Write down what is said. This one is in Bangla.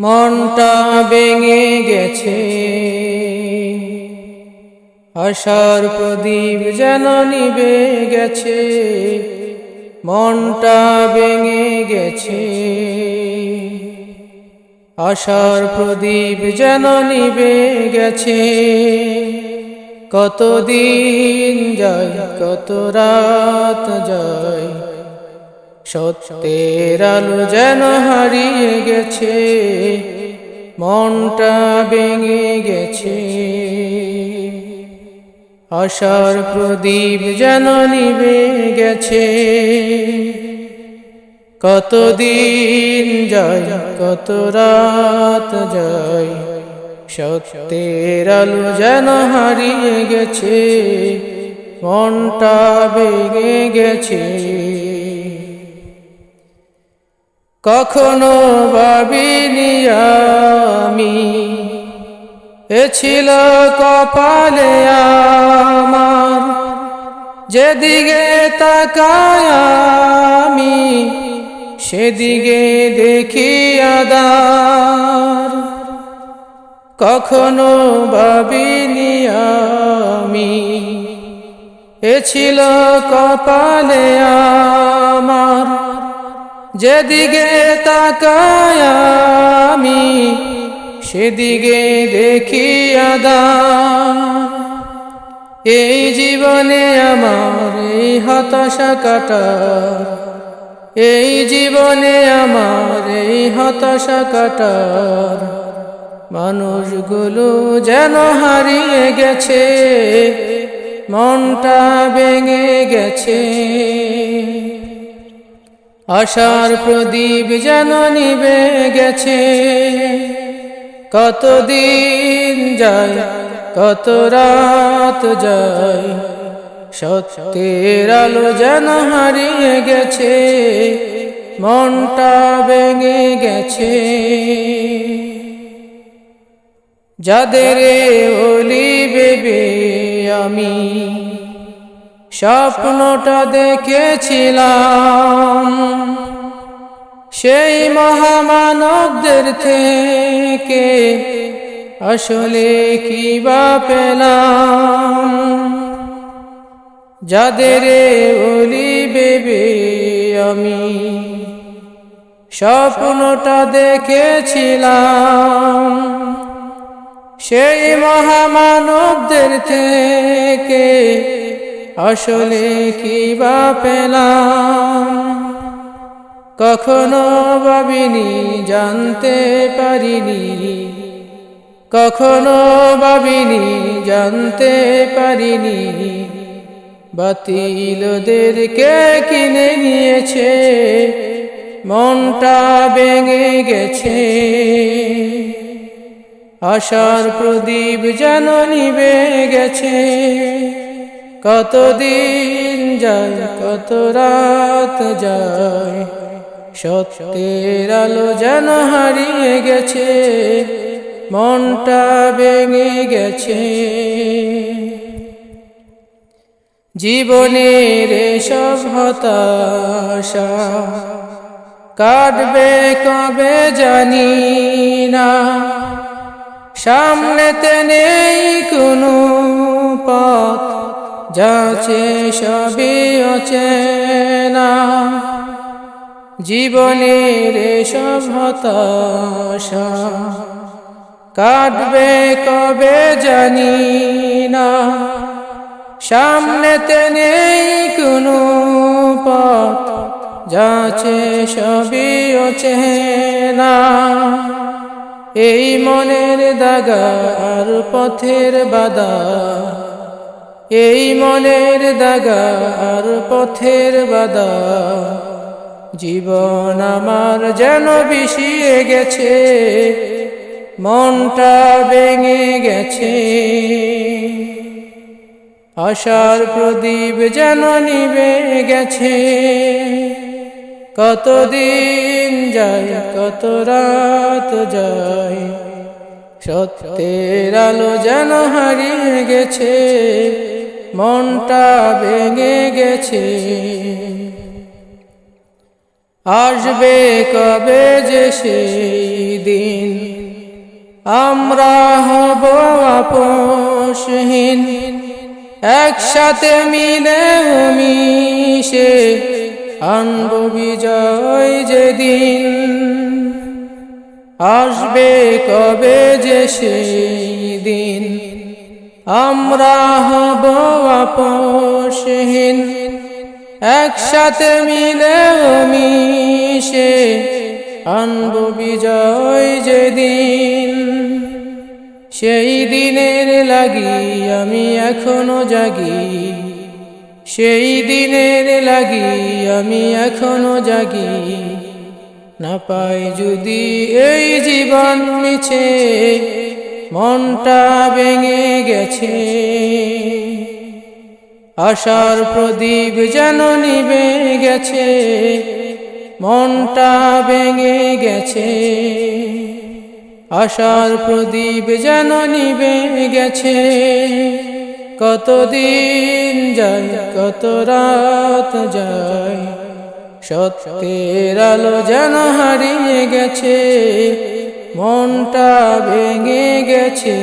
মনটা ভেঙে গেছে। আশার প্রদীপ যেন নিবে গেছে। মনটা ভেঙে গেছে। আশার প্রদীপ যেন নিবে গেছে। কতদিন যায়, কত রাত যায় সত্যের আলো যেন হারিয়ে গেছে, মনটা ভেঙে গেছে। আশার প্রদীপ যেন নিবে গেছে। কতদিন যায়, কত রাত যায়, সত্যের আলো যেন হারিয়ে গেছে, মনটা ভেঙে গেছে। কখনো ভাবিনি আমি। এ ছিল কপালে আমার। যেদিকে তাকায় আমি, সেদিকে দেখি আদার কখনো ভাবিনি আমি। এ ছিল কপালে আমার। যেদিকে তাকায় আমি, সেদিকে দেখি আদা এই জীবনে আমার এই হতাশা কাটার এই জীবনে আমার এই হতাশা কাটার মানুষগুলো যেন হারিয়ে গেছে, মনটা ভেঙে গেছে। আশার প্রদীপ যেন নিবে গেছে। কতদিন যায়, কত রাত যায়, সত্যের আলো যেন হারিয়ে গেছে, মনটা ভেঙে গেছে। যাদের ওলি বেবে আমি স্বপ্নটা দেখেছিলাম। সেই মহামানবদের থেকে আসলে কি বা পেলাম। যাদের ওলি বেবে আমি স্বপ্নটা দেখেছিলাম। সেই মহামানবদের থেকে আসলে কি বা পেলাম? কখনো ভাবিনি, জানতে পারিনি। কখনো ভাবিনি, জানতে পারিনি। বাতিলদেরকে কিনে নিয়েছে? মনটা ভেঙে গেছে। আশার প্রদীপ যেন নিবে গেছে। কতদিন যায়, কত রাত যায়? সত্যের আলো যেন হারিয়ে গেছে, মনটা ভেঙে গেছে। জীবনের সব হতাশা কাটবে কবে জানি না। সামনেতে নেই কোনো পথ। যাচ্ছে সবই অচেনা। জীবনের সব হতাশা কাটবে কবে জানি না। সামনেতে নেই কোনো পথ যাচ্ছে সবই অচেনা। এই মনের দাগা আর পথের বাদা এই মনের দাগা আর পথের বাদা জীবন আমার যেন বিষিয়ে গেছে, মনটা ভেঙে গেছে। আশার প্রদীপ যেন নিবে গেছে। কতদিন যায়, কত রাত যায়, সত্যের আলো যেন হারিয়ে গেছে। মনটা ভেঙে গেছে। আসবে কবে যে সেই দিন আমরা হব আপোষহীন। একসাথে মিলে মিশে আনব বিজয় যেদিন। আসবে কবে যে সেই দিন আমরা হব আপোষহীন। একসাথে মিলে মিশে আনব বিজয় যেদিন। সেই দিনের লাগি আমি এখনও জাগি। সেই দিনের লাগি আমি এখনও জাগি। না পাই যদি এই জীবন মিছে মনটা ভেঙে গেছে। আশার প্রদীপ যেন নিবে গেছে। মনটা ভেঙে গেছে। আশার প্রদীপ যেন নিবে গেছে। কতদিন যায়, কত রাত যায়, সত্যের আলো যেন হারিয়ে গেছে। মনটা ভেঙে গেছে।